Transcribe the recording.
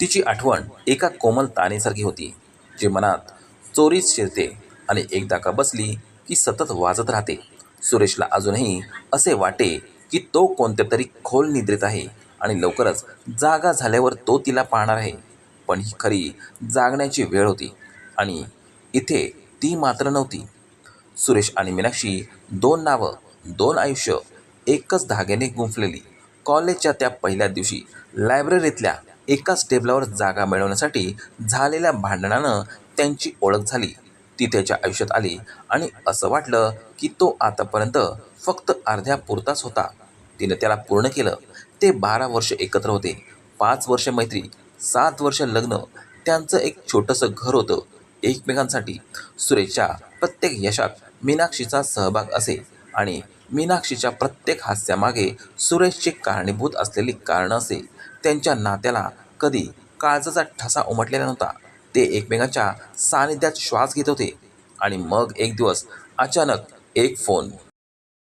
तिची आठवण एका कोमल तानेसारखी होती जी मनात चोरीच शिरते आणि एकदा का बसली की सतत वाजत राहते. सुरेशला अजूनही असे वाटे की तो कोणत्या तरी खोल निद्रेत आहे आणि लवकरच जागा झाल्यावर तो तिला पाहणार आहे. पण ही खरी जागण्याची वेळ होती आणि इथे ती मात्र नव्हती. सुरेश आणि मीनाक्षी दोन नावं दोन आयुष्य एकच धाग्याने गुंफलेली. कॉलेजच्या त्या पहिल्या दिवशी लायब्ररीतल्या एकाच टेबलावर जागा मिळवण्यासाठी झालेल्या भांडणानं त्यांची ओळख झाली. ती त्याच्या आयुष्यात आली आणि असं वाटलं की तो आतापर्यंत फक्त अर्ध्या पुरताच होता. तिनं त्याला पूर्ण केलं. ते बारा वर्ष एकत्र होते. पाच वर्ष मैत्री सात वर्ष लग्न त्यांचं एक छोटंसं घर होतं एकमेकांसाठी. सुरेशच्या प्रत्येक यशात मीनाक्षीचा सहभाग असे आणि मीनाक्षीच्या प्रत्येक हास्यामागे सुरेशची कारणीभूत असलेली कारणं असे. त्यांच्या नात्याला कधी काळजाचा ठसा उमटलेला नव्हता. ते एकमेकांच्या सानिध्यात श्वास घेत होते. आणि मग एक दिवस अचानक एक फोन